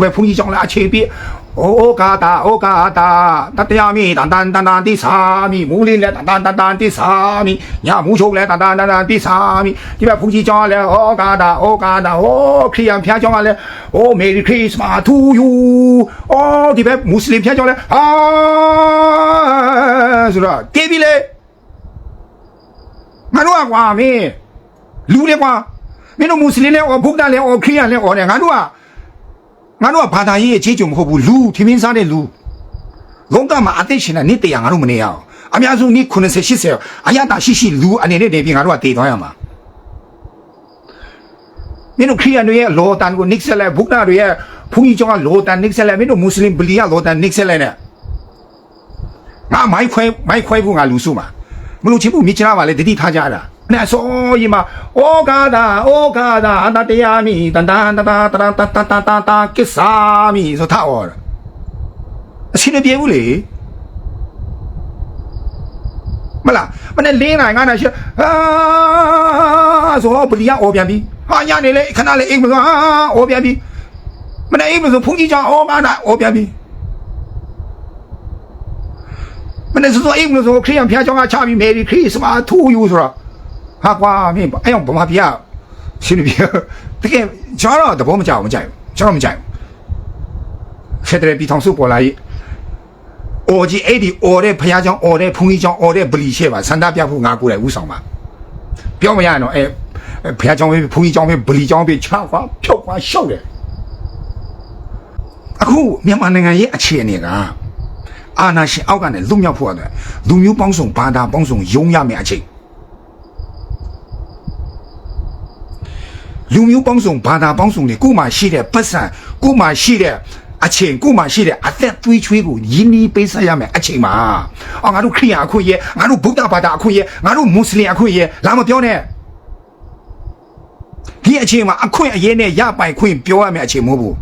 ပဲဘုန်းကြီးကြောင့်လည်းအခြေပြဩကာတာဩကာတာတတရားမီတန်တန်တန်တန်တိစာမီမူလင်းလည်းတန်တန်တန်တန်တိစာမီညမူချုပ်လည်းတန်တန်တန်တန်တိစာမီဒီဘက်ဘုန်းကြီးကြောင့်လည်းဩကာတာဩကာတာဩခရိယန်ဖျားကြောင့်လည်းဩမေရီခရစ်စမတ်တူယူဩဒီဘက်မွတ်စလင်ဖျားကြောင့်လည်းအာဆိုတော့တေးပြီလေငါတို့ကကွာမင်းလူလေကွာမင်းတို့မွတ်စလင်လည်းဩဗုဒ္ဓလည်းဩခရိယန်လည်းဩတယ်ငါတို့က ငါတို့ကဘာသာရေးအခြေကျုံမဟုတ်ဘူးလူထမင်းစားတဲ့လူလုံးကမှာအသက်ရှင်တဲ့နေ့တရာငါတို့မနေရအောင်အများဆုံးနေ့90 80အရတာရှိရှိလူအနေနဲ့တည်းပြင်ငါတို့ကတည်သွားရမှာမင်းတို့ခရိယန်တွေရဲ့လောတန်ကိုနစ်ဆက်လိုက်ဗုဒ္ဓတွေရဲ့ဘုန်းကြီးကျောင်းကလောတန်နစ်ဆက်လိုက်မင်းတို့မွတ်စလင်ဗလီကလောတန်နစ်ဆက်လိုက်နဲ့ငါမိုက်ခွဲမိုက်ခွဲဖို့ငါလူစုမှာမလို့ချင်ဘူးမြစ်ချလာပါလေတတိထားကြတာ နဲ့ဆိုရင်မှာဩကာဒါဩကာဒါအတတရားမီတန်တန်တတာတတာတတာတတာတကိစ္ဆာမီဆိုထားအော်အရှင်မပြေဘူးလေမလားမနဲ့လေးနိုင်ငါနာရှိအာဆိုတော့ဘလီယာအော်ပြန်ပြီဟာညနေလေခဏလေးအိမ်မဆိုဟာအော်ပြန်ပြီမနဲ့အိမ်မဆိုဖုန်ကြီးကြောင့်အော်ကာဒါအော်ပြန်ပြီမနဲ့ဆိုတော့အိမ်မဆိုခရိယန်ဖျားကြောင့်ချပြီးမေရီခရစ်စမတ်ထူယူဆိုတော့ ဟာကွာမင်းအဲ့အောင်ဗမာပြည်ကရှင်းနေပြီတကယ်ကျွန်တော်တော့သဘောမကျဘူးမကြိုက်ဘူးကျွန်တော်မကြိုက်ဘူးဖက်ဒရယ်ပြည်ထောင်စုပေါ်လာရေးအော်ကြီးအဲ့ဒီအော်တဲ့ဖះเจ้าအော်တဲ့ဖုန်ကြီးเจ้าအော်တဲ့ဗလီရှဲပါစန္ဒပြဖို့ငါကိုယ်တိုင်ဥဆောင်ပါပြောမရရင်တော့အဲဖះเจ้าပဲဖုန်ကြီးเจ้าပဲဗလီเจ้าပဲချကွာဖြုတ်ကွာရှုပ်တယ်အခုမြန်မာနိုင်ငံရဲ့အခြေအနေကအာနာရှင်အောက်ကနေလွတ်မြောက်ဖို့အတွက်လူမျိုးပေါင်းစုံဘာသာပေါင်းစုံယုံရမယ်အချိန် လူမျိုးပေါင်းစုံဘာသာပေါင်းစုံတွေကိုမှရှိတဲ့ပတ်စံကိုမှရှိတဲ့အချိန်ကိုမှရှိတဲ့အသက်သွေးချွေးကိုယင်းဒီပေးဆက်ရမယ်အချိန်မှာအော်ငါတို့ခရိယာအခွင့်ရဲ့ငါတို့ဗုဒ္ဓဘာသာအခွင့်ရဲ့ငါတို့မွတ်စလင်အခွင့်ရဲ့လာမပြောနဲ့ဒီအချိန်မှာအခွင့်အရေးနဲ့ရပိုင်ခွင့်ပြောရမယ်အချိန်မဟုတ်ဘူး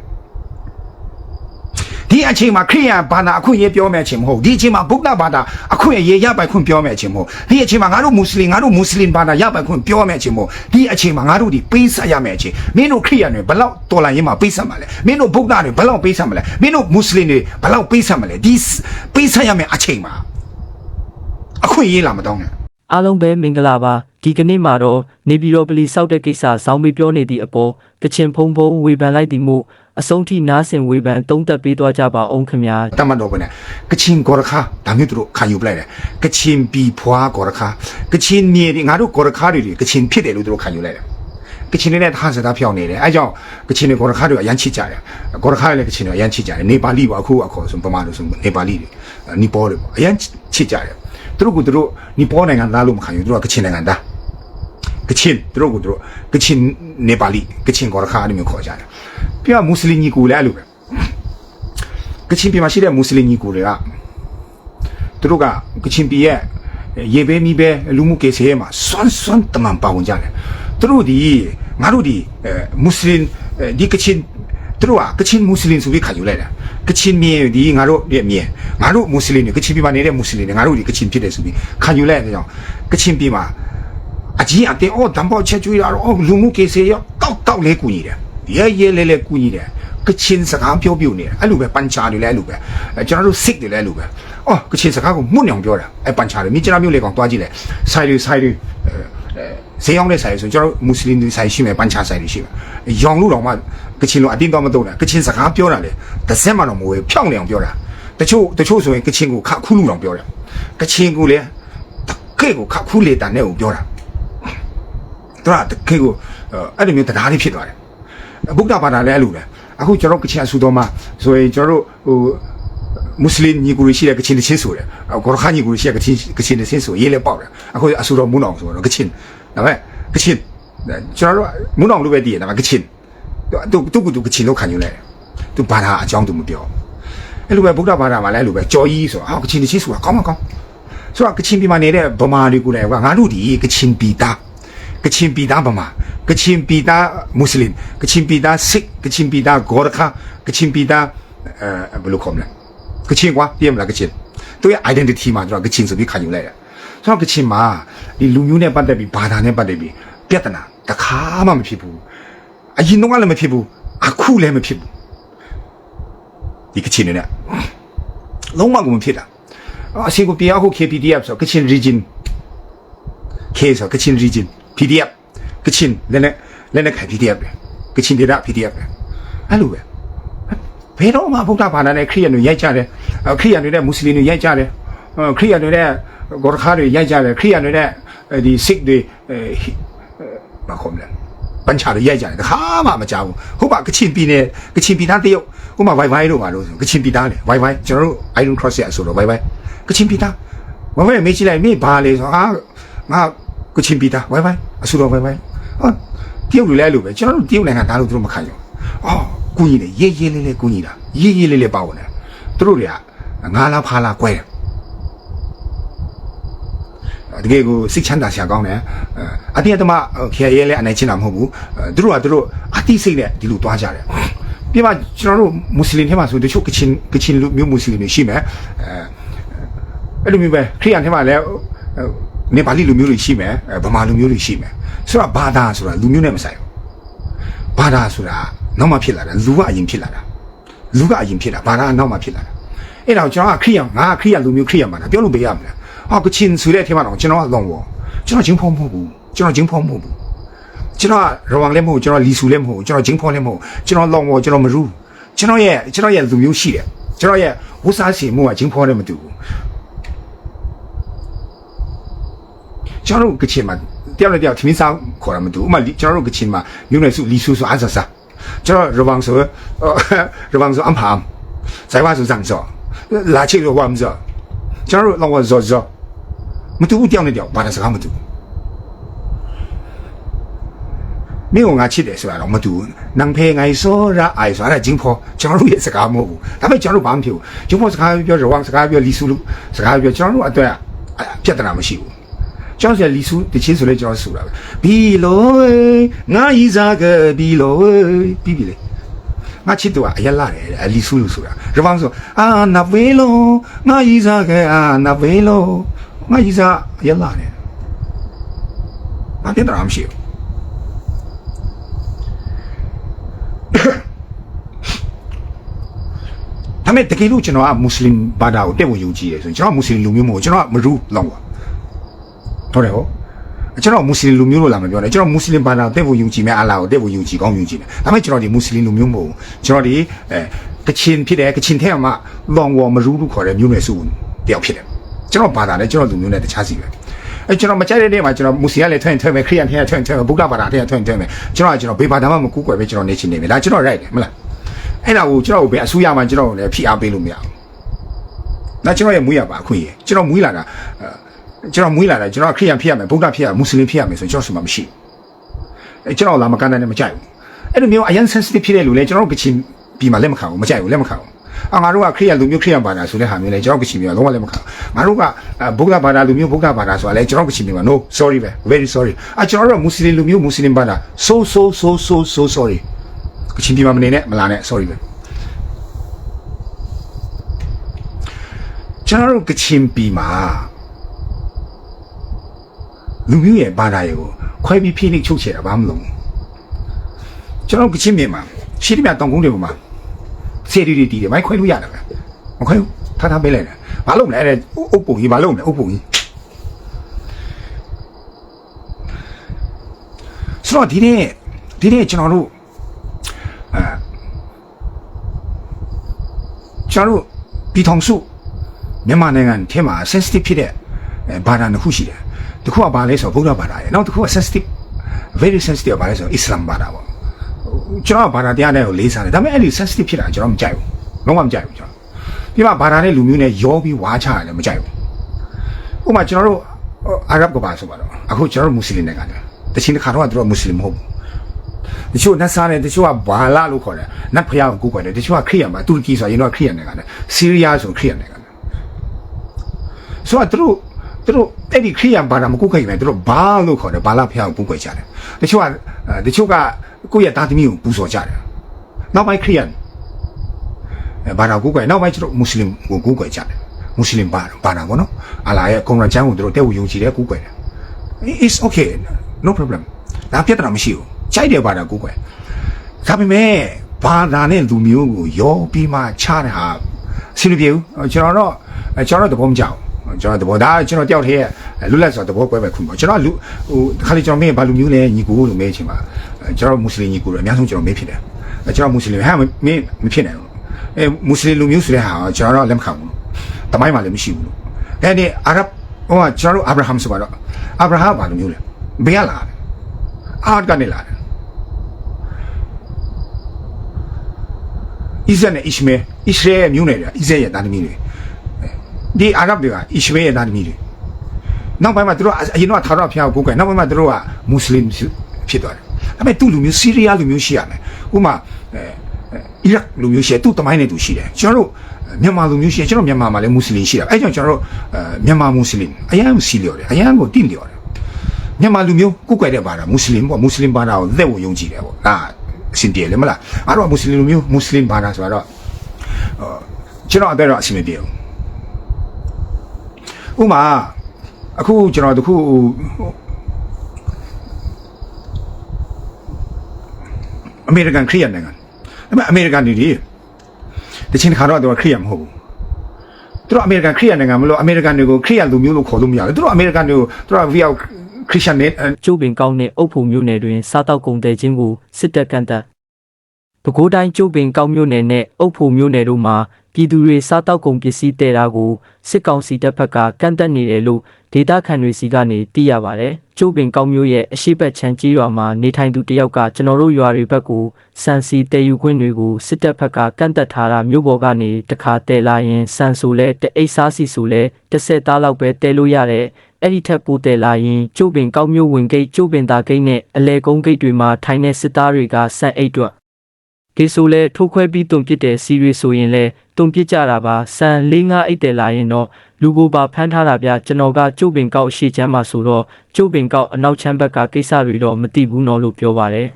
ဒီအချိန်မှာခရိယန်ဘာသာအခွင့်အရေးပြောမယ်အချိန်မဟုတ်ဒီအချိန်မှာဗုဒ္ဓဘာသာအခွင့်အရေးရပိုင်ခွင့်ပြောမယ်အချိန်မဟုတ်ဒီအချိန်မှာငါတို့မွတ်စလင်ငါတို့မွတ်စလင်ဘာသာရပိုင်ခွင့်ပြောမယ်အချိန်မဟုတ်ဒီအချိန်မှာငါတို့ဒီပေးဆက်ရမယ်အချိန်မင်းတို့ခရိယန်တွေဘလောက်တော်လာရင်မှာပေးဆက်မှာလဲမင်းတို့ဗုဒ္ဓတွေဘလောက်ပေးဆက်မှာလဲမင်းတို့မွတ်စလင်တွေဘလောက်ပေးဆက်မှာလဲဒီပေးဆက်ရမယ်အချိန်မှာအခွင့်အရေးလာမတော့နဲ့အားလုံးပဲမင်္ဂလာပါဒီကနေ့မှာတော့နေပြည်တော်ပလီစောက်တဲ့ကိစ္စဇောင်းမေပြောနေသည့်အပေါ်ကချင်ဖုံဖုံဝေဖန်လိုက်သည်မို့ အဆုံးထိနားဆင်ဝေဖန်အသုံးသက်ပေးသွားကြပါအောင်ခင်ဗျာတတ်မှတ်တော့ပဲနဲ့ကချင်ဂေါ်ရခါဒါမျိုးသူတို့ခံယူပလိုက်တယ်ကချင်ဘီဖွာဂေါ်ရခါကချင်မြေတွေငါတို့ဂေါ်ရခါတွေကချင်ဖြစ်တယ်လို့သူတို့ခံယူလိုက်တယ်ကချင်တွေနဲ့တခါစသားဖြောင်းနေတယ်အဲကြောင့်ကချင်တွေဂေါ်ရခါတွေအရန်ချစ်ကြတယ်ဂေါ်ရခါတွေလည်းကချင်တွေအရန်ချစ်ကြတယ်နေပါဠိပေါ့အခုအခေါ်ဆိုဗမာလိုဆိုနေပါဠိတွေနီပေါတွေပေါ့အရန်ချစ်ကြတယ်သူတို့ကသူတို့နီပေါနိုင်ငံသားလို့မခံယူသူတို့ကကချင်နိုင်ငံသားကချင်သူတို့ကသူတို့ကချင်နေပါဠိကချင်ဂေါ်ရခါအဲ့လိုမျိုးခေါ်ကြတယ် ပြီးတော့မွတ်စလင်ညီကိုလည်းအဲ့လိုပဲကချင်ပြည်မှာရှိတဲ့မွတ်စလင်ညီကိုတွေကသူတို့ကကချင်ပြည်ရဲ့ရေဘေးမီးပဲလူမှုကေဆေးမှာစွန်းစွန်းတမန်ပါဝင်ကြတယ်သူတို့ဒီငါတို့ဒီအဲမွတ်စလင်အဲဒီကချင်သူတို့ကကချင်မွတ်စလင်ဆိုပြီးခံယူလိုက်တာကချင်မြေဒီငါတို့ရဲ့မြေငါတို့မွတ်စလင်တွေကချင်ပြည်မှာနေတဲ့မွတ်စလင်တွေငါတို့ဒီကချင်ဖြစ်တယ်ဆိုပြီးခံယူလိုက်တဲ့ကြောင့်ကချင်ပြည်မှာအကြီးအတင်းအော်တံပေါက်ချက်ကျွေးတာတော့အော်လူမှုကေဆေးရောတောက်တောက်လေးကူညီတယ် ရဲရဲလဲလဲကူညီတယ်ကချင်စကားပြောပြနေတယ်အဲ့လိုပဲပန်ချာတွေလည်းအဲ့လိုပဲအဲကျွန်တော်တို့စစ်တွေလည်းအဲ့လိုပဲအော်ကချင်စကားကိုမှုန့်ညောင်ပြောတာအဲပန်ချာတွေမြစ်ချနာမျိုးလေးကောင်တွားကြည့်လေဆိုင်တွေဆိုင်တွေအဲဈေးရောက်တဲ့ဆိုင်တွေဆိုကျွန်တော်တို့မွတ်စလင်တွေဆိုင်ရှိမယ်ပန်ချာဆိုင်တွေရှိမယ်ရောင်လို့တော့မှကချင်လိုအတင်းတော့မတော့တာကချင်စကားပြောတာလေတစ်စက်မှတော့မဝေဖြောင်းနေအောင်ပြောတာတချို့တချို့ဆိုရင်ကချင်ကိုခခူးလို့တော့ပြောတယ်ကချင်ကိုလေတကယ့်ကိုခခူးလေတန်နဲ့ကိုပြောတာသူကတကယ့်ကိုအဲ့လိုမျိုးတရားလေးဖြစ်သွားတယ် ဗုဒ္ဓဘာသာလည်းအဲ့လိုပဲအခုကျွန်တော်ကချင်အဆူတော်မှာဆိုရင်ကျွန်တော်တို့ဟိုမွတ်စလင်ညီကိုတွေရှိတဲ့ကချင်တစ်ချင်းဆိုတယ်ဂေါရခါညီကိုတွေရှိတဲ့ကချင်ကချင်တစ်ချင်းဆိုရေးလဲပေါက်တယ်အခုအဆူတော်မုန်းအောင်ဆိုတော့ကချင်ဒါပေမဲ့ကချင်ကျွန်တော်တို့မုန်းအောင်လို့ပဲတည်ရဒါပေမဲ့ကချင်သူသူကသူကချင်လို့ခံယူလိုက်တယ်သူဘာသာအကြောင်းသူမပြောအဲ့လိုပဲဗုဒ္ဓဘာသာမှာလည်းအဲ့လိုပဲကြော်ကြီးဆိုတော့ဟာကချင်တစ်ချင်းဆိုတာကောင်းမကောင်းဆိုတော့ကချင်ပြည်မှာနေတဲ့ဗမာတွေကိုလည်းငါတို့ဒီကချင်ပြည်သား ကချင်ပြည်သားဗမာကချင်ပြည်သားမွတ်စလင်ကချင်ပြည်သားစစ်ကချင်ပြည်သားဂေါ်ရခါကချင်ပြည်သားအဲဘယ်လိုခေါ်မလဲကချင်ကွာပြည့်မလားကချင်သူရဲ့ identity မှာကျွန်တော်ကချင်ဆိုပြီးခံယူလိုက်တာဆိုတော့ကချင်မှာဒီလူမျိုးနဲ့ပတ်သက်ပြီးဘာသာနဲ့ပတ်သက်ပြီးပြဿနာတစ်ခါမှမဖြစ်ဘူးအရင်တော့ကလည်းမဖြစ်ဘူးအခုလည်းမဖြစ်ဘူးဒီကချင်တွေနဲ့လုံးဝကိုမဖြစ်တာအစီကိုပြောအခု KPDF ဆိုကချင် region K ဆိုကချင် region PDF ကချင်လည်းနဲ့လည်းနဲ့ခိုင် PDF ပဲကချင်ဒေတာ PDF ပဲအဲ့လိုပဲဘယ်တော့မှဗုဒ္ဓဘာသာနဲ့ခရစ်ယာန်တွေရိုက်ကြတယ်ခရစ်ယာန်တွေနဲ့မွတ်စလင်တွေရိုက်ကြတယ်ခရစ်ယာန်တွေနဲ့ဂေါ်ရခါတွေရိုက်ကြတယ်ခရစ်ယာန်တွေနဲ့ဒီ sick တွေဘာခေါ်မလဲပန်းချတွေရိုက်ကြတယ်တခါမှမကြောက်ဘူးဟုတ်ပါကချင်ပြည်နယ်ကချင်ပြည်သားတရုတ်ဟိုမှာ Wi-Fi တို့ပါလို့ဆိုကချင်ပြည်သားလေ Wi-Fi ကျွန်တော်တို့ Iron Cross ရဆိုတော့ Wi-Fi ကချင်ပြည်သား Wi-Fi မေးကြည့်လိုက်မေးဘာလဲဆိုဟာငါကချင်ပြည်သား Wi-Fi အဆိုတော့ Wi-Fi ဟာတရုတ်လူလဲလို့ပဲကျွန်တော်တို့တရုတ်နိုင်ငံသားလို့သူတို့မခံရဘူးအော်ကူညီတယ်ရေးရေးလေးလေးကူညီတာရေးရေးလေးလေးပါဝင်တယ်သူတို့တွေကငါးလားဖားလားကွဲတယ်တကယ်ကိုစိတ်ချမ်းသာစရာကောင်းတယ်အတင်းအဓမ္မခေရဲလဲအနေချင်းတာမဟုတ်ဘူးသူတို့ကသူတို့အတိစိတ်နဲ့ဒီလိုသွားကြတယ်ပြမကျွန်တော်တို့မွတ်စလင်ထဲမှာဆိုတချို့ကချင်ကချင်လူမျိုးမွတ်စလင်တွေရှိမယ်အဲအဲ့လိုမျိုးပဲခရိယန်ထဲမှာလည်း နေပါဠိလူမျိုးတွေရှိမယ်ဗမာလူမျိုးတွေရှိမယ်ဆိုတော့ဘာသာဆိုတာလူမျိုးနဲ့မဆိုင်ဘူးဘာသာဆိုတာနောက်မှဖြစ်လာတာလူကအရင်ဖြစ်လာတာလူကအရင်ဖြစ်တာဘာသာကနောက်မှဖြစ်လာတာအဲ့တော့ကျွန်တော်ကခရိယန်ငါခရိယန်လူမျိုးခရိယန်ဘာသာပြောလို့ပေးရမလားဟာကချင်ဆိုတဲ့အထက်မှာတော့ကျွန်တော်ကလွန်ဝကျွန်တော်ချင်းဖောမဟုတ်ဘူးကျွန်တော်ချင်းဖောမဟုတ်ဘူးကျွန်တော်ရဝမ်လည်းမဟုတ်ကျွန်တော်လီဆူလည်းမဟုတ်ကျွန်တော်ချင်းဖောလည်းမဟုတ်ကျွန်တော်လွန်ဝကျွန်တော်မရူးကျွန်တော်ရဲ့ကျွန်တော်ရဲ့လူမျိုးရှိတယ်ကျွန်တော်ရဲ့ဝတ်စားစီမှုကချင်းဖောလည်းမတူဘူး ကျွန်တော်တို့ကချင်မှာတယောက်နဲ့တယောက်ထမင်းစားခေါ်တာမတူဘူးဥမာကျွန်တော်တို့ကချင်မှာမြို့နယ်စုလီဆူဆိုအားစားစားကျွန်တော်ရဝမ်ဆိုရဝမ်ဆိုအမ်ဖမ်ဆိုင်ဝါဆိုဇန်ဆိုလာချိလို့ဝမ်ဆိုကျွန်တော်တို့လောကဇော်ဇော်မတူဘူးတယောက်နဲ့တယောက်ဘာသာစကားမတူဘူးမင်းကငါချစ်တယ်ဆိုတာတော့မတူဘူးနန်ဖေငိုင်စောရအိုင်ဆိုတာဂျင်းဖောကျွန်တော်တို့ရဲ့စ ကားမဟုတ်ဘူးဒါပေမဲ့ကျွန်တော်တို့ဘာမှမဖြစ်ဘူးဂျင်းဖောစကားပြောရဝမ်စကားပြောလီဆူလူစကားပြောကျွန်တော်တို့အတွက်ပြဿနာမရှိဘူးကျွန်တော်ဆရာလီဆူတချင်းဆိုလဲကျွန်တော်ဆူတာပဲဘီလိုငါဤစားကဘီလိုပြီးပြီလေငါချစ်တော့အရလာတယ်အလီဆူလို့ဆိုတာရပောင်းဆိုအာနဝေးလုံးငါဤစားကအာနဝေးလုံးငါဤစားအရလာတယ်ဘာဖြစ်တာမရှိဘူးဒါပေမဲ့တကယ်လို့ကျွန်တော်ကမွတ်စလင်ဘာသာကိုတက်ဝင်ယူကြည့်ရဆိုရင်ကျွန်တော်မွတ်စလင်လူမျိုးမဟုတ်ကျွန်တော်ကမရူးလောင်းပါ ဟုတ်တယ်ဟုတ်ကျွန်တော်မွတ်စလင်လူမျိုးလို့လာမပြောနဲ့ကျွန်တော်မွတ်စလင်ဘာသာတက်ဖို့ယုံကြည်မယ်အလာကိုတက်ဖို့ယုံကြည်ကောင်းယုံကြည်တယ်ဒါပေမဲ့ကျွန်တော်ဒီမွတ်စလင်လူမျိုးမဟုတ်ကျွန်တော်ဒီအဲကချင်ဖြစ်တယ်ကချင်ထဲမှာလောင်ဝမရူးလို့ခေါ်တဲ့မျိုးနွယ်စုတယောက်ဖြစ်တယ်ကျွန်တော်ဘာသာနဲ့ကျွန်တော်လူမျိုးနဲ့တခြားစီပဲအဲကျွန်တော်မကြိုက်တဲ့နေ့မှာကျွန်တော်မွတ်စလင်ကလည်းထွင်ထွင်မယ်ခရိယန်ထဲထွင်ထွင်မယ်ဗုဒ္ဓဘာသာထဲထွင်ထွင်မယ်ကျွန်တော်ကကျွန်တော်ဘေးဘာသာမှမကူးကွယ်ပဲကျွန်တော်နေချင်နေမယ်ဒါကျွန်တော် right တယ်မလားအဲ့ဒါကိုကျွန်တော်ဘယ်အဆူရမှကျွန်တော်လည်းဖိအားပေးလို့မရဘူး။ဒါကျွန်တော်ရဲ့မွေးရပါအခွင့်အရေး။ကျွန်တော်မွေးလာတာ ကျွန်တော်မွေးလာတာကျွန်တော်ခရိယန်ဖြစ်ရမယ်ဗုဒ္ဓဖြစ်ရမွတ်စလင်ဖြစ်ရမယ်ဆိုကျွန်တော်ဆိုမှမရှိဘူး။အဲကျွန်တော်လာမကန်တဲ့နဲ့မကြိုက်ဘူး။အဲ့လိုမျိုးအရန် sensitive ဖြစ်တဲ့လူလဲကျွန်တော်ကချင်ပြီးမှလက်မခံဘူးမကြိုက်ဘူးလက်မခံဘူး။အာငါတို့ကခရိယန်လူမျိုးခရိယန်ဘာသာဆိုတဲ့ဟာမျိုးလဲကျွန်တော်ကချင်ပြီးတော့လုံးဝလက်မခံဘူး။ငါတို့ကဗုဒ္ဓဘာသာလူမျိုးဗုဒ္ဓဘာသာဆိုတာလဲကျွန်တော်ကချင်ပြီးမှ no sorry ပဲ very sorry ။အကျွန်တော်တို့မွတ်စလင်လူမျိုးမွတ်စလင်ဘာသာ so so so so so sorry ။ကချင်ပြီးမှမနေနဲ့မလာနဲ့ sorry ပဲ။ကျွန်တော်တို့ကချင်ပြည်မှာ လူမျိုးရဲ့ဘာသာရေးကိုခွဲပြီးဖိနှိပ်ချုပ်ချယ်တာဘာမှမလုပ်ဘူးကျွန်တော်ကချင်ပြည်မှာရှိတယ်မြတောင်ကုန်းတွေပေါ်မှာစေရီတွေတီးတယ်မိုက်ခွဲလို့ရတယ်ပဲမခွဲဘူးထားထားပေးလိုက်တယ်ဘာလုပ်မလဲအဲ့အုပ်ပုံကြီးဘာလုပ်မလဲအုပ်ပုံကြီးဆိုတော့ဒီနေ့ဒီနေ့ကျွန်တော်တို့အဲကျွန်တော်တို့ပြည်ထောင်စုမြန်မာနိုင်ငံထဲမှာ sensitive ဖြစ်တဲ့ဘာသာတစ်ခုရှိတယ် တစ်ခုကဘာလဲဆိုတော့ဗုဒ္ဓဘာသာရဲ့နောက်တစ်ခုက sensitive very sensitive ဘာလဲဆိုတော့ Islam ဘာသာပေါ့ကျွန်တော်ဘာသာတရားတွေကိုလေးစားတယ်ဒါပေမဲ့အဲ့ဒီ sensitive ဖြစ်တာကျွန်တော်မကြိုက်ဘူးလုံးဝမကြိုက်ဘူးကျွန်တော်ဒီမှာဘာသာနဲ့လူမျိုးနဲ့ရောပြီးဝါချရတယ်မကြိုက်ဘူးဥပမာကျွန်တော်တို့အာရဗ်ကဘာဆိုပါတော့အခုကျွန်တော်တို့မွတ်စလင်နိုင်ငံတယ်တချင်တစ်ခါတော့သူတို့မွတ်စလင်မဟုတ်ဘူးတချို့နတ်စားတယ်တချို့ကဘာလာလို့ခေါ်တယ်နတ်ဖျားကိုကိုယ်ကွယ်တယ်တချို့ကခရိယန်ပါတူရကီဆိုရင်တော့ခရိယန်နိုင်ငံတယ်ဆီးရီးယားဆိုခရိယန်နိုင်ငံတယ်ဆိုတော့သူတို့ သူတို့အဲ့ဒီခရိယန်ဘာသာမကုတ်ခိုင်ပဲသူတို့ဘာလို့ခေါ်တယ်ဘာလာဖျားကိုပူကွယ်ကြတယ်တချို့ကတချို့ကကိုယ့်ရဲ့သားသမီးကိုပူဇော်ကြတယ်နောက်ပိုင်းခရိယန်ဘာသာကုတ်ကွယ်နောက်ပိုင်းကျတော့မွတ်စလင်ကိုကုတ်ကွယ်ကြတယ်မွတ်စလင်ဘာဘာသာပေါ့နော်အလာရဲ့ကုံရချမ်းကိုသူတို့တဲ့ဝယုံကြည်တယ်ကုတ်ကွယ်တယ် it's okay no problem ဒါပြဿနာမရှိဘူးကြိုက်တယ်ဘာသာကုတ်ကွယ်ဒါပေမဲ့ဘာသာနဲ့လူမျိုးကိုရောပြီးမှချတဲ့ဟာဆင်မပြေဘူးကျွန်တော်တော့ကျွန်တော်တော့သဘောမကျဘူး ကျွန်တော်သဘောဒါကျွန်တော်တယောက်တည်းရဲ့လွတ်လပ်စွာသဘောကွဲပဲခွင့်ပေါ့ကျွန်တော်လူဟိုခါလေးကျွန်တော်မင်းဘာလူမျိုးလဲညီကိုလို့မေးချင်ပါကျွန်တော်မွတ်စလင်ညီကိုလို့အများဆုံးကျွန်တော်မေးဖြစ်တယ်ကျွန်တော်မွတ်စလင်ဟာမင်းမဖြစ်နိုင်ဘူးအဲမွတ်စလင်လူမျိုးဆိုတဲ့ဟာကျွန်တော်တော့လက်မခံဘူးတမိုင်းမှလည်းမရှိဘူးအဲ့ဒီအာရဗ်ဟိုကကျွန်တော်တို့အာဗြဟမ်ဆိုပါတော့အာဗြဟမ်ဘာလူမျိုးလဲဘယ်လာလဲအာတ်ကနေလာတယ်ဣဇက်နဲ့ဣရှမဲဣရှရဲမျိုးနယ်တွေဣဇက်ရဲ့သားသမီးတွေ ဒီအာရဗ်တွေကဣရှမဲရဲ့သားသမီးတွေနောက်ပိုင်းမှာသူတို့အရင်တော့ထာဝရဘုရားကိုကိုယ်ကနောက်ပိုင်းမှာသူတို့ကမွတ်စလင်ဖြစ်သွားတယ်ဒါပေမဲ့သူ့လူမျိုးဆီးရီးယားလူမျိုးရှိရမယ်ဥပမာအဲအီရတ်လူမျိုးရှိတယ်သူ့တမိုင်းနဲ့သူရှိတယ်ကျွန်တော်တို့မြန်မာလူမျိုးရှိတယ်ကျွန်တော်မြန်မာမှာလည်းမွတ်စလင်ရှိတယ်အဲကြောင့်ကျွန်တော်တို့အဲမြန်မာမွတ်စလင်အရန်စီလျော်တယ်အရန်ကိုတင့်လျော်တယ်မြန်မာလူမျိုးကိုယ်ကွယ်တဲ့ဘာသာမွတ်စလင်ပေါ့မွတ်စလင်ဘာသာကိုသက်ဝင်ယုံကြည်တယ်ပေါ့ဒါအရှင်တည်းလေမလားအားတော့မွတ်စလင်လူမျိုးမွတ်စလင်ဘာသာဆိုတော့ကျွန်တော်အသက်တော့အဆင်မပြေဘူး ဥမာအခုကျွန်တော်တခုအမေရိကန်ခရီးယန်နိုင်ငံဒါပေမဲ့အမေရိကန်တွေဒီတချင်တစ်ခါတော့သူကခရီးယန်မဟုတ်ဘူးသူတို့အမေရိကန်ခရီးယန်နိုင်ငံမလို့အမေရိကန်တွေကိုခရီးယန်လူမျိုးလို့ခေါ်လို့မရဘူးသူတို့အမေရိကန်တွေကိုသူတို့က via ခရစ်ယာန်နဲ့ကျိုးပင်ကောင်းတဲ့အုပ်ဖို့မျိုးနယ်တွင်စားတောက်ကုန်တဲ့ခြင်းကိုစစ်တပ်ကန့်သက်ပဲခူးတိုင်းကျိုးပင်ကောင်းမျိုးနယ်နဲ့အုပ်ဖို့မျိုးနယ်တို့မှာ ပြည်သူတွေစားတောက်ကုန်ပစ္စည်းတဲတာကိုစစ်ကောင်စီတပ်ဖက်ကကန့်သက်နေတယ်လို့ဒေတာခန်တွေစီကနေသိရပါတယ်။ကျိုးပင်ကောင်းမျိုးရဲ့အရှိတ်ချမ်းကြီးရွာမှာနေထိုင်သူတယောက်ကကျွန်တော်တို့ရွာတွေဘက်ကိုစံစီတဲယူခွင့်တွေကိုစစ်တပ်ဖက်ကကန့်သက်ထားတာမျိုးပေါ်ကနေတခါတဲလာရင်စံဆိုလဲတအိတ်စားစီဆိုလဲတစ်ဆက်သားလောက်ပဲတဲလို့ရတဲ့အဲ့ဒီထက်ပိုတယ်လာရင်ကျုပ်ပင်ကောက်မျိုးဝင်ဂိတ်ကျုပ်ပင်သားဂိတ်နဲ့အလဲကုန်းဂိတ်တွေမှာထိုင်တဲ့စစ်သားတွေကစံအိတ်တွက်ဒီဆိုလဲထိုးခွဲပြီးတုံပစ်တဲ့စီရီဆိုရင်လဲ တုံပစ်ကြတာပါစံ၄၅အိတ်တယ်လာရင်တော့လူကိုပါဖမ်းထားတာဗျကျွန်တော်ကကျုပ်ပင်ကောက်ရှေ့ချမ်းမှာဆိုတော့ကျုပ်ပင်ကောက်အနောက်ချမ်းဘက်ကကိစ္စတွေတော့မသိဘူးနော်လို့ပြောပါတယ်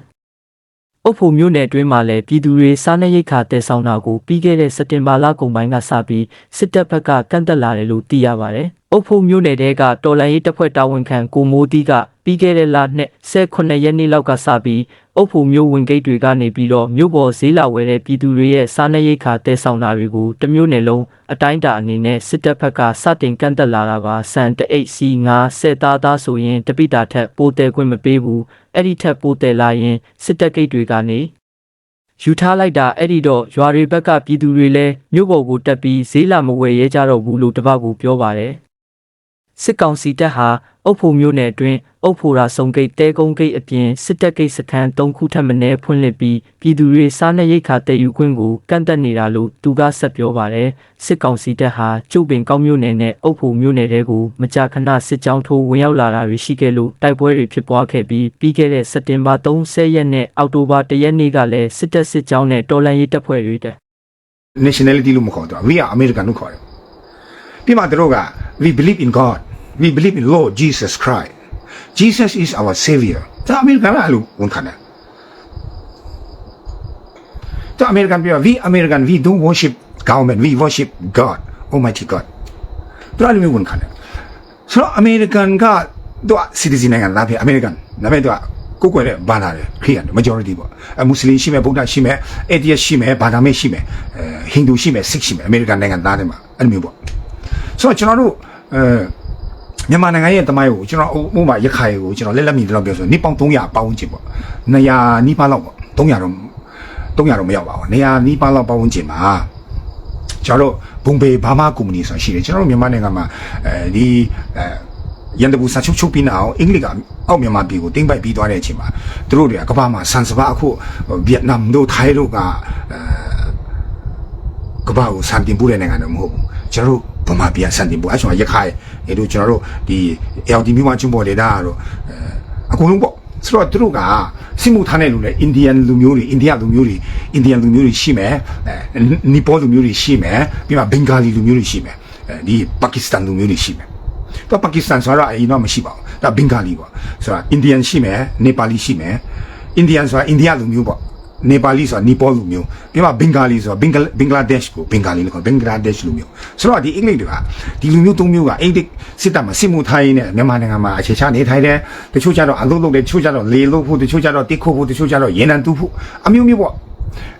အုပ်ဖို့မျိုးနယ်အတွင်းမှာလည်းပြည်သူတွေစားနပ်ရိက္ခာတည်ဆောင်တာကိုပြီးခဲ့တဲ့စက်တင်ဘာလကုန်ပိုင်းကစပြီးစစ်တပ်ဘက်ကကန့်သက်လာတယ်လို့သိရပါတယ်။အုပ်ဖို့မျိုးနယ်တဲကတော်လန်ရေးတပ်ဖွဲ့တာဝန်ခံကိုမိုးတီးက ပြီးခဲ့တဲ့လနဲ့18ရက်နေ့လောက်ကစပြီးအုပ်ဖို့မျိုးဝင်ဂိတ်တွေကနေပြီးတော့မြို့ပေါ်ဈေးလာဝယ်တဲ့ပြည်သူတွေရဲ့စားနပ်ရိက္ခာတည်ဆောင်တာတွေကိုတမျိုးနယ်လုံးအတိုင်းအတာအနေနဲ့စစ်တပ်ဘက်ကစတင်ကန့်သက်လာတာပါစံတအိတ်စီငါစက်သားသားဆိုရင်တပိတာထက်ပိုတဲခွင့်မပေးဘူးအဲ့ဒီထက်ပိုတဲလာရင်စစ်တပ်ဂိတ်တွေကနေယူထားလိုက်တာအဲ့ဒီတော့ရွာတွေဘက်ကပြည်သူတွေလည်းမြို့ပေါ်ကိုတက်ပြီးဈေးလာမဝယ်ရဲကြတော့ဘူးလို့တပတ်ကိုပြောပါတယ် စစ်ကောင်စီတပ်ဟာအုပ်ဖို့မျိုးနယ်အတွင်းအုပ်ဖို့ရာစုံဂိတ်တဲကုန်းဂိတ်အပြင်စစ်တပ်ဂိတ်စခန်း၃ခုထပ်မံဖွင့်လှစ်ပြီးပြည်သူတွေစားနပ်ရိက္ခာတည်ယူခွင့်ကိုကန့်သက်နေတာလို့သူကဆက်ပြောပါတယ်စစ်ကောင်စီတပ်ဟာကျုပ်ပင်ကောင်းမျိုးနယ်နဲ့အုပ်ဖို့မျိုးနယ်တွေကိုမကြာခဏစစ်ကြောင်းထိုးဝင်ရောက်လာတာတွေရှိခဲ့လို့တိုက်ပွဲတွေဖြစ်ပွားခဲ့ပြီးပြီးခဲ့တဲ့စက်တင်ဘာ30ရက်နဲ့အောက်တိုဘာ1ရက်နေ့ကလည်းစစ်တပ်စစ်ကြောင်းနဲ့တော်လှန်ရေးတပ်ဖွဲ့တွေတက် nationality လို့မခေါ်တော့ we are american လို့ခေါ်တယ်ပြီးမှသူတို့က we believe in god we believe in lord jesus christ jesus is our savior ဒါအမေရိကန်ကအဲ့လိုဝန်ခံတယ်ဒါအမေရိကန်ပြော we american we don't worship government we worship god almighty god ဒါလည်းမျိုးဝန်ခံတယ်ဆိုတော့အမေရိကန်ကသူက citizen နိုင်ငံသားဖြစ်အမေရိကန်ဒါပေမဲ့သူကကိုယ်ကွယ်တဲ့ဘာသာတယ်ခရီးရ majority ပေါ့အမွတ်စလင်ရှိမယ်ဗုဒ္ဓရှိမယ် atheist ရှိမယ်ဘာသာမဲ့ရှိမယ်အဲဟိန္ဒူရှိမယ် sikh ရှိမယ်အမေရိကန်နိုင်ငံသားတွေမှာအဲ့လိုမျိုးပေါ့ဆိုတော့ကျွန်တော်တို့အဲ မြန်မာနိုင်ငံရဲ့တမိုင်းကိုကျွန်တော်ဥပမာရခိုင်ကိုကျွန်တော်လက်လက်မြင်တော့ပြောဆိုနေပေါင်း300ပေါင်းချင်ပေါ့200နီးပါးလောက်ပေါ့300တော့300တော့မရောက်ပါဘူး200နီးပါးလောက်ပေါင်းချင်ပါကျွန်တော်တို့ဘုံဘေဘာမာကုမ္ပဏီဆိုတာရှိတယ်ကျွန်တော်တို့မြန်မာနိုင်ငံမှာအဲဒီအဲရန်တဘူစာချုပ်ချုပ်ပြီးနောက်အင်္ဂလိပ်ကအောက်မြန်မာပြည်ကိုတင်းပိုက်ပြီးသွားတဲ့အချိန်မှာသူတို့တွေကကမ္ဘာမှာဆန်စပါအခုဗီယက်နမ်တို့ထိုင်းတို့ကအဲကမ္ဘာကိုစံတင်ပို့တဲ့နိုင်ငံတော့မဟုတ်ဘူးကျွန်တော်တို့ ဗမာပြည်ကစံတင်ပို့အဲ့ဆိုရခိုင်အဲတို့ကျွန်တော်တို့ဒီ LD မြို့မှာကျွန်းပေါ်ဒေတာတို့အဲအကုန်လုံးပေါ့ဆိုတော့သူတို့ကစစ်မှုထမ်းတဲ့လူတွေအိန္ဒိယလူမျိုးတွေအိန္ဒိယလူမျိုးတွေအိန္ဒိယလူမျိုးတွေရှိမယ်အဲနီပေါလူမျိုးတွေရှိမယ်ပြီးမှဘင်္ဂါလီလူမျိုးတွေရှိမယ်အဲဒီပါကစ္စတန်လူမျိုးတွေရှိမယ်တော့ပါကစ္စတန်ဆိုတော့အရင်တော့မရှိပါဘူးဒါဘင်္ဂါလီပေါ့ဆိုတော့အိန္ဒိယန်ရှိမယ်နေပါလီရှိမယ်အိန္ဒိယန်ဆိုတာအိန္ဒိယလူမျိုးပေါ့ နေပါလီဆိုတာနီပေါလူမျိုးပြီးမှဘင်္ဂါလီဆိုတာဘင်္ဂဘင်္ဂလားဒေ့ရှ်ကိုဘင်္ဂါလီလို့ခေါ်ဘင်္ဂလားဒေ့ရှ်လူမျိုးဆိုတော့ဒီအင်္ဂလိပ်တွေကဒီလူမျိုးသုံးမျိုးကအိန္ဒိစစ်တပ်မှာစစ်မှုထိုင်းနေမြန်မာနိုင်ငံမှာအခြေချနေထိုင်တယ်တချို့ကျတော့အလုပ်လုပ်တယ်တချို့ကျတော့လေလုပ်ဖို့တချို့ကျတော့တစ်ခုဖို့တချို့ကျတော့ရေနံတူဖို့အမျိုးမျိုးပေါ့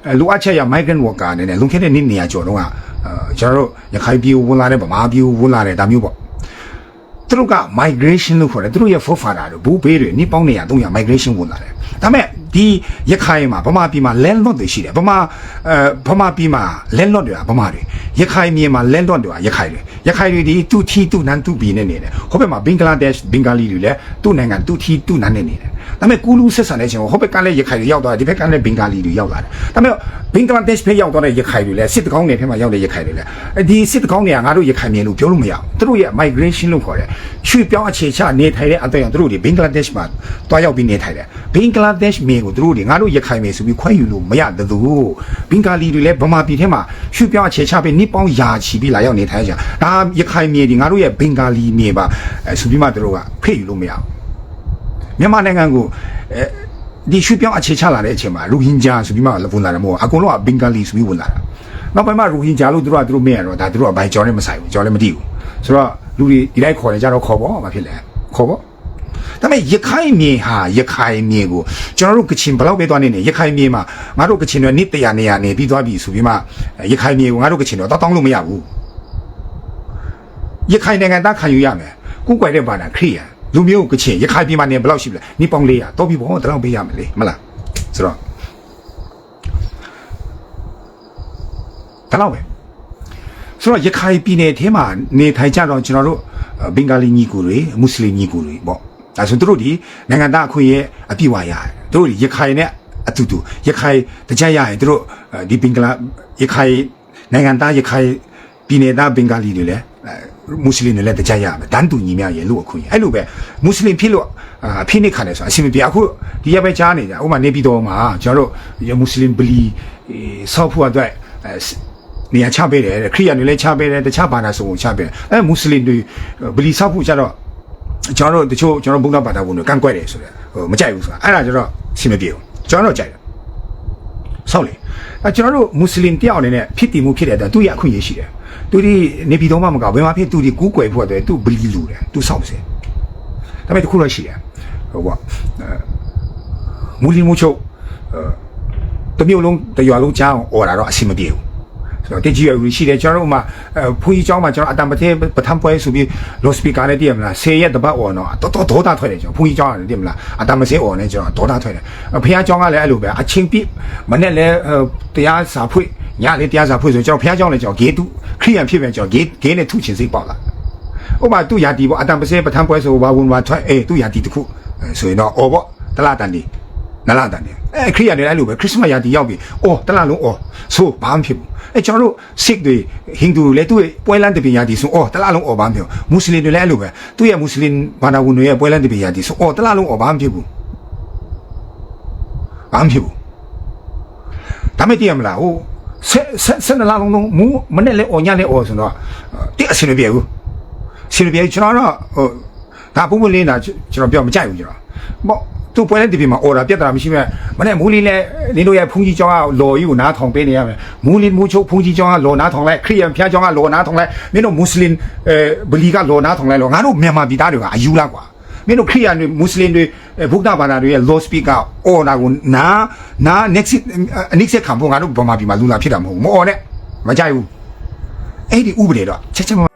အဲလိုအပ်ချက်ရ migrant worker အနေနဲ့လုံခဲ့တဲ့နေ့နေရာကျော်တော့ကအဲကျွန်တော်တို့ရခိုင်ပြည်ဝင်လာတဲ့ဗမာပြည်ဝင်လာတဲ့ဒါမျိုးပေါ့သူတို့က migration လို့ခေါ်တယ်သူတို့ရဲ့ forefather တို့ဘူးဘေးတွေနေပေါင်းနေရ300 migration ဝင်လာတယ်ဒါပေမဲ့ ဒီရခိုင်မှာဗမာပြည်မှာ landlord တွေရှိတယ်ဗမာအဲဗမာပြည်မှာ landlord တွေကဗမာတွေရခိုင်မြေမှာ landlord တွေကရခိုင်တွေရခိုင်တွေဒီသူ့ထီသူ့နန်းသူ့ပြည်နဲ့နေတယ်ဟိုဘက်မှာဘင်္ဂလားဒေ့ရှ်ဘင်္ဂလီတွေလည်းသူ့နိုင်ငံသူ့ထီသူ့နန်းနဲ့နေတယ်ဒါပေမဲ့ကူလူဆက်ဆံတဲ့ချိန်ဟိုဘက်ကလည်းရခိုင်တွေရောက်သွားတယ်ဒီဘက်ကလည်းဘင်္ဂလီတွေရောက်လာတယ်ဒါပေမဲ့ဘင်္ဂလားဒေ့ရှ်ဘက်ရောက်သွားတဲ့ရခိုင်တွေလည်းစစ်တကောင်းနယ်ထဲမှာရောက်တဲ့ရခိုင်တွေလည်းဒီစစ်တကောင်းနယ်ကငါတို့ရခိုင်မြေလို့ပြောလို့မရဘူးသူတို့ရဲ့ migration လို့ခေါ်တယ်ရွှေ့ပြောင်းအခြေချနေထိုင်တဲ့အတဲ့သူတို့တွေဘင်္ဂလားဒေ့ရှ်မှာတွားရောက်ပြီးနေထိုင်တယ်ဘင်္ဂလားဒေ့ရှ်မြေကိုသူတို့တွေငါတို့ရခိုင်မြေဆိုပြီးခွဲယူလို့မရတဲ့သူဘင်္ဂလီတွေလည်းဗမာပြည်ထဲမှာရွှေ့ပြောင်းအခြေချပြီးနှစ်ပေါင်းယာချီပြီးလာရောက်နေထိုင်ကြဒါရခိုင်မြေဒီငါတို့ရဲ့ဘင်္ဂလီမြေပါအဲဆိုပြီးမှသူတို့ကဖိတ်ယူလို့မရဘူးမြန်မာနိုင်ငံကိုအဲဒီရွှေ့ပြောင်းအခြေချလာတဲ့အချိန်မှာရိုဟင်ဂျာဆိုပြီးမှဝင်လာတယ်မဟုတ်ဘူးအကုန်လုံးကဘင်္ဂလီဆိုပြီးဝင်လာတာနောက်ပိုင်းမှာရိုဟင်ဂျာလို့သူတို့ကသူတို့မရတော့ဒါသူတို့ကဘိုင်ကျော်နဲ့မဆိုင်ဘူးကျော်လည်းမသိဘူးဆိုတော့လူတွေဒီလိုက်ခေါ်တယ်ကြတော့ခေါ်ပေါ့မဖြစ်လဲခေါ်ပေါ့ ဒါပေမဲ့ရခိုင်မြေဟာရခိုင်မြေကိုကျွန်တော်တို့ကချင်ဘယ်လောက်ပဲသွားနေနေရခိုင်မြေမှာငါတို့ကချင်တွေနှစ်တရာနေရာနေပြီးသွားပြီဆိုပြီးမှရခိုင်မြေကိုငါတို့ကချင်တွေတောင်းတောင်းလို့မရဘူးရခိုင်နိုင်ငံသားခံယူရမယ်ကုကွယ်တဲ့ဘာသာခရိယာလူမျိုးကချင်ရခိုင်ပြည်မှာနေဘယ်လောက်ရှိပြီလဲနေပေါင်း400တော့ပြီဘောတလောက်ပေးရမယ်လေမလားဆိုတော့တလောက်ပဲဆိုတော့ရခိုင်ပြည်နယ်ထဲမှာနေထိုင်ကြတော့ကျွန်တော်တို့ဘင်္ဂလီညီကိုတွေမွတ်စလင်ညီကိုတွေပေါ့ ဒါဆိုသူတို့ဒီနိုင်ငံသားအခွင့်အရေးအပြည့်အဝရတယ်သူတို့ဒီရခိုင်နဲ့အတူတူရခိုင်တကြရရင်သူတို့ဒီဘင်္ဂလားရခိုင်နိုင်ငံသားရခိုင်ပြည်နယ်သားဘင်္ဂလီတွေလည်းမွတ်စလင်တွေလည်းတကြရမယ်တန်းတူညီမျှရဲ့လို့အခွင့်အဲ့လိုပဲမွတ်စလင်ဖြစ်လို့အဖြစ်နေခံတယ်ဆိုတာအဆင်မပြေအခုဒီရက်ပဲကြားနေကြဥပမာနေပြည်တော်မှာကျွန်တော်တို့မွတ်စလင်ဗလီဆောက်ဖို့အတွက်နေရာချပေးတယ်ခရိယာတွေလည်းချပေးတယ်တခြားဘာသာစုံကိုချပေးတယ်အဲမွတ်စလင်တွေဗလီဆောက်ဖို့ကြတော့ ကျွန်တော်တို့တချို့ကျွန်တော်ဘုရားဘာသာဝင်တွေကန့်ကွက်တယ်ဆိုတော့ဟိုမကြိုက်ဘူးဆိုတာအဲ့ဒါကျတော့အဆင်မပြေဘူးကျွန်တော်တို့ကြိုက်တယ်ဆောက်လေအဲကျွန်တော်တို့မွတ်စလင်တယောက်အနေနဲ့ဖြစ်တည်မှုဖြစ်တဲ့အတွက်သူ့ရဲ့အခွင့်အရေးရှိတယ်သူဒီနေပြည်တော်မှမကဘယ်မှာဖြစ်သူဒီကူးကွယ်ဖို့အတွက်သူဗလီလူတယ်သူဆောက်စေဒါပေမဲ့တခုတော့ရှိတယ်ဟိုပေါ့မူလီမိုချုပ်တမျိုးလုံးတရွာလုံးကြားအောင်អော်တာတော့အဆင်မပြေဘူး ဆိုတော့တကြီးရူရှိတယ်ကျွန်တော်တို့မှဖူကြီးကျောင်းမှာကျွန်တော်အတံပသေးပထမပွဲဆိုပြီးလော့စပီကာနဲ့တည်ရမလားဆေးရက်တပတ်អော်တော့တော်တော်ဒေါသထွက်တယ်ကျွန်တော်ဖူကြီးကျောင်းကနေတည်မလားအတံမစဲអော်နေကျွန်တော်ဒေါသထွက်တယ်ဖះကျောင်းကလည်းအဲ့လိုပဲအချင်းပြမနဲ့လည်းတရားစာဖွင့်ညလေးတရားစာဖွင့်ဆိုကျွန်တော်ဖះကျောင်းလည်းကျွန်တော်ဂေးတူခရိယန်ဖြစ်ပြန်ကျွန်တော်ဂေးဂေးနဲ့ထုချင်စိတ်ပေါက်လာဥပမာသူ့ယာတီပေါ့အတံပစဲပထမပွဲဆိုဘာဝင်ပါထွက်အေးသူ့ယာတီတခုဆိုရင်တော့អော်ပေါ့တလားတန်ဒီ နလာတန်တယ်အဲခရိယာတွေအဲ့လိုပဲခရစ်စမတ်ရာတီရောက်ပြီ။အော်တလားလုံးအော်ဆိုဘာမှဖြစ်ဘူး။အဲကျွန်တော်တို့ Sikh တွေ Hindu တွေလည်းသူ့ရဲ့ပွဲလန်းတပင်ရာတီဆိုအော်တလားလုံးအော်ဘာမှဖြစ်ဘူး။မွတ်စလင်တွေလည်းအဲ့လိုပဲသူ့ရဲ့မွတ်စလင်ဘာသာဝင်တွေရဲ့ပွဲလန်းတပင်ရာတီဆိုအော်တလားလုံးအော်ဘာမှဖြစ်ဘူး။ဘာမှဖြစ်ဘူး။ဒါမဲ့တည်ရမလားဟိုဆက်ဆက်ဆက်နလားလုံးလုံးမူမနဲ့လဲအော်ညလဲအော်ဆိုတော့တိအစင်မပြေဘူး။စင်မပြေကျွန်တော်တော့ဟိုဒါပုံမလင်းတာကျွန်တော်ပြောမကြိုက်ဘူးကျွန်တော်။ပေါ့ သူပွဲတဲ့ဒီမှာအော်ဒါပြတ်တာမရှိမဲ့မနဲ့မူလီလဲနင်တို့ရဲ့ဖုန်ကြီးကျောင်းကလော်ကြီးကိုနားထောင်ပေးနေရမယ်မူလီမူချုပ်ဖုန်ကြီးကျောင်းကလော်နားထောင်လိုက်ခရစ်ယာန်ဖျားကျောင်းကလော်နားထောင်လိုက်မင်းတို့မွတ်စလင်အဲဗလီကလော်နားထောင်လိုက်လောငါတို့မြန်မာပြည်သားတွေကအယူလားကွာမင်းတို့ခရစ်ယာန်တွေမွတ်စလင်တွေဗုဒ္ဓဘာသာတွေရဲ့ law speaker အော်ဒါကိုနာနာ next next ခံဖို့ငါတို့ဗမာပြည်မှာလူလာဖြစ်တာမဟုတ်ဘူးမအော်နဲ့မကြိုက်ဘူးအဲ့ဒီဥပဒေတော့ချက်ချက်မ